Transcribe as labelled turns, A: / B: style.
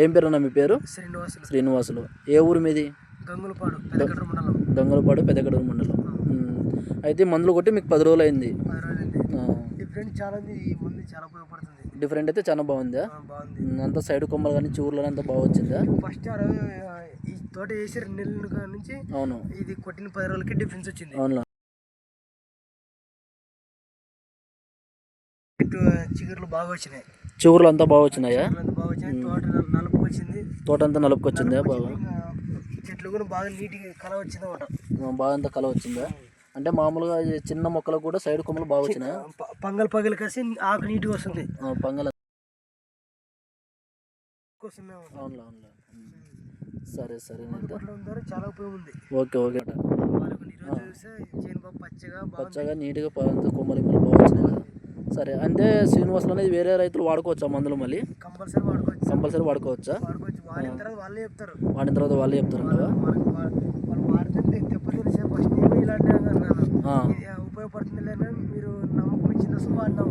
A: ఏం పేరు అన్న మీ పేరు?
B: శ్రీనివాసులు.
A: శ్రీనివాసులు. ఏ ఊరు మీది?
B: గంగులపాడు పెద్దగడ్డ మండలం.
A: దొంగలపాడు పెద్దగడూరు మండలం. అయితే మందులు కొట్టి మీకు పది రోజులు అయింది.
B: డిఫరెంట్ చాలా ఉంది ఈ మందు చాలా ఉపయోగపడుతుంది.
A: డిఫరెంట్ అయితే చాలా బాగుందా? అంతా సైడ్ కొమ్మలు కానీ చివర్లు అంతా బాగా వచ్చిందా?
B: ఫస్ట్ ఈ తోట వేసి రెండు నెలల నుంచి
A: అవును.
B: ఇది కొట్టిన పది రోజులకి డిఫరెన్స్ వచ్చింది.
A: అవును.
B: చిగురులు బాగా వచ్చినాయి.
A: చివర్లు అంతా బాగా వచ్చినాయా?
B: చిగురులు అంతా బాగా వచ్చినాయి. తోట
A: తోట అంతా నలుపుకి వచ్చిందా బాగా?
B: చెట్లు కూడా బాగా నీట్గా కల వచ్చింది అనమాట
A: ఆ, బాగా అంతా కల వచ్చిందా అంటే మామూలుగా చిన్న మొక్కలకు కూడా సైడ్ కొమ్మలు బాగా వచ్చినాయా?
B: పంగల్ పగలు కలిసి ఆకు నీట్గా వస్తుంది.
A: పంగల. అవునులే అవునులే. సరే సరే
B: చాలా ఉపయోగం ఉంది.
A: Okay okay.
B: పచ్చగా
A: నీట్గా కొమ్మలు బాగా వచ్చినాయి సరే అంటే శ్రీనివాసులు అనేది వేరే రైతులు వాడుకోవచ్చా మందులు మళ్ళీ?
B: కంపల్సరీ వాడుకోవచ్చు.
A: కంపల్సరీ వాడుకోవచ్చా?
B: వాడిన తర్వాత వాళ్ళే చెప్తారు.
A: వాడిన తర్వాత వాళ్ళే చెప్తారు
B: ఉపయోగపడుతుంది మీరు నమ్మకం ఇచ్చిన